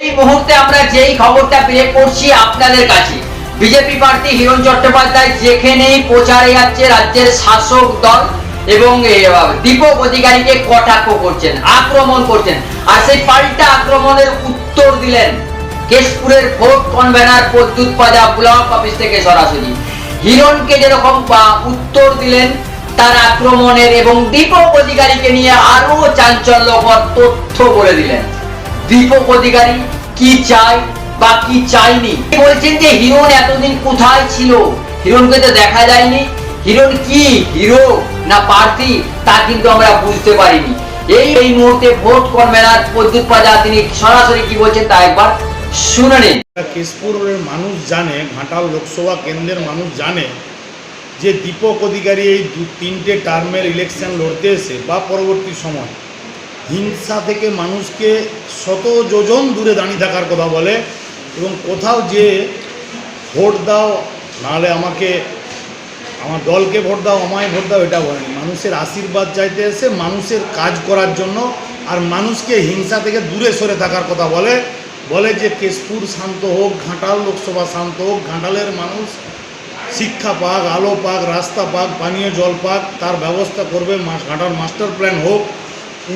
এই মুহূর্তে আমরা যেই খবরটা পেয়ে করছি আপনাদের কাছে, বিজেপি প্রার্থী হিরণ চট্টোপাধ্যায় যেখানেই প্রচারে যাচ্ছে রাজ্যের শাসক দল এবং দীপক অধিকারীকে কটাক্ষ করছেন, আক্রমণ করছেন, আর সেই পাল্টা আক্রমণের উত্তর দিলেন কেশপুরের vote convener Pradyut Paja block office থেকে সরাসরি। হিরণকে যেরকম উত্তর দিলেন তার আক্রমণের এবং দীপক অধিকারীকে নিয়ে আরও চাঞ্চল্যকর তথ্য বলে দিলেন। দীপক অধিকারী কি বা কি চাইনি বলছেন যে হিরণ এতদিন কোথায় ছিল? হিরণকে তো দেখা যায়নি। হিরণ কি? হিরো না প্রার্থী তা কিন্তু আমরা বুঝতে পারিনি। এই এই মুহূর্তে ভোট প্রদ্যুৎ পাজা তিনি সরাসরি কি বলছেন তা একবার শুনে নিন। কেশপুরের মানুষ জানে, ঘাটাল লোকসভা কেন্দ্রের মানুষ জানে যে দীপক অধিকারী এই দু, তিনটে টার্মের ইলেকশন লড়তে এসে বা পরবর্তী সময় হিংসা থেকে মানুষকে শত যোজন দূরে দাঁড়িয়ে থাকার কথা বলে এবং কোথাও যে ভোট দাও, নাহলে আমাকে, আমার দলকে ভোট দাও, আমায় ভোট দাও, এটা বলেনি। মানুষের আশীর্বাদ চাইতে এসে মানুষের কাজ করার জন্য আর মানুষকে হিংসা থেকে দূরে সরে থাকার কথা বলে। বলে যে কেশপুর শান্ত হোক, ঘাটাল লোকসভা শান্ত হোক, ঘাটালের মানুষ শিক্ষা পাক, আলো পাক, রাস্তা পাক, পানীয় জল পাক, তার ব্যবস্থা করবে ঘাটাল মাস্টার প্ল্যান হোক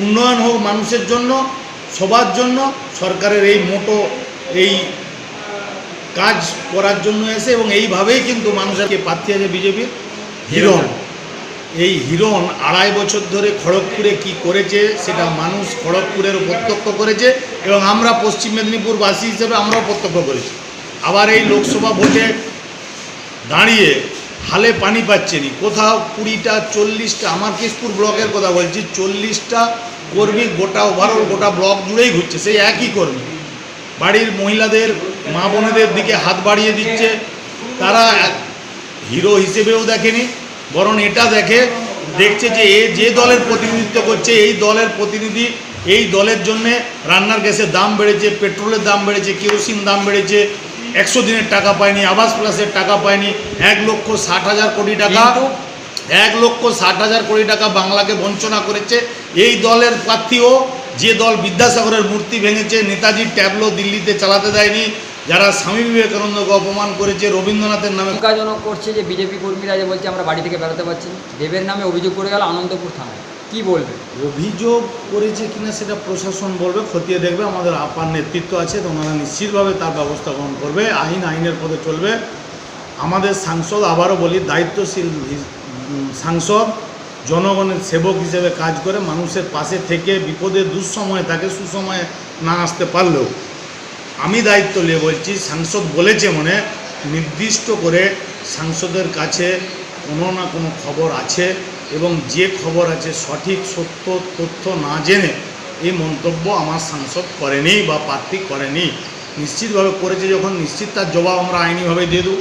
উন্নয়ন হোক মানুষের জন্য, সবার জন্য, সরকারের এই মোটো, এই কাজ করার জন্য এসে এবং এইভাবেই কিন্তু মানুষকে প্রার্থী আছে বিজেপির। হিরণ, এই হিরণ আড়াই বছর ধরে খড়গপুরে কি করেছে সেটা মানুষ খড়গপুরের প্রত্যক্ষ করেছে এবং আমরা পশ্চিম মেদিনীপুরবাসী হিসেবে আমরাও প্রত্যক্ষ করেছি। আবার এই লোকসভা ভোটে দাঁড়িয়ে হালে পানি পাচ্ছে পাচ্ছেনি কোথাও কুড়িটা, চল্লিশটা, আমার কেশপুর ব্লকের কথা বলছি, চল্লিশটা কর্মী গোটা ওভারঅল গোটা ব্লক জুড়েই ঘুরছে, সেই একই কর্মী। বাড়ির মহিলাদের, মা বোনেদের দিকে হাত বাড়িয়ে দিচ্ছে। তারা হিরো হিসেবেও দেখেনি, বরং এটা দেখে দেখছে যে এ যে দলের প্রতিনিধিত্ব করছে, এই দলের প্রতিনিধি, এই দলের জন্যে রান্নার গ্যাসের দাম বেড়েছে, পেট্রোলের দাম বেড়েছে, কেরোসিন দাম বেড়েছে একশো দিনের টাকা পায়নি আবাস প্লাসের টাকা পায়নি এক লক্ষ ষাট হাজার কোটি টাকা এক লক্ষ ষাট হাজার কোটি টাকা বাংলাকে বঞ্চনা করেছে। এই দলের প্রার্থীও যে দল বিদ্যাসাগরের মূর্তি ভেঙেছে নেতাজির ট্যাবলো দিল্লিতে চালাতে দেয়নি যারা স্বামী বিবেকানন্দকে অপমান করেছে রবীন্দ্রনাথের নামে। করছে যে বিজেপি কর্মীরা যে বলছে আমরা বাড়ি থেকে বেরোতে পারছি দেবের নামে অভিযোগ করে গেল আনন্দপুর থানায়। কি বলবে? অভিযোগ করেছে কিনা সেটা প্রশাসন বলবে, খতিয়ে দেখবে, আমাদের আপার নেতৃত্ব আছে, তো ওনারা নিশ্চিতভাবে তার ব্যবস্থা গ্রহণ করবে, আইন, আইনের পথে চলবে। আমাদের সাংসদ, আবারও বলি, দায়িত্বশীল সাংসদ, জনগণের সেবক হিসেবে কাজ করে, মানুষের পাশে থেকে বিপদে দুঃসময়ে তাকে সুসময়ে না আসতে পারলেও, আমি দায়িত্ব নিয়ে বলছি, সাংসদ বলেছে মনে, নির্দিষ্ট করে সাংসদের কাছে কোনো না কোনো খবর আছে এবং যে খবর আছে সঠিক, সত্য, তথ্য না জেনে এই মন্তব্য আমার সাংসদ করেনি বা প্রার্থী করেনি। নিশ্চিতভাবে করেছে যখন, নিশ্চিত তার জবাব আমরা আইনিভাবে দিয়ে দেবো।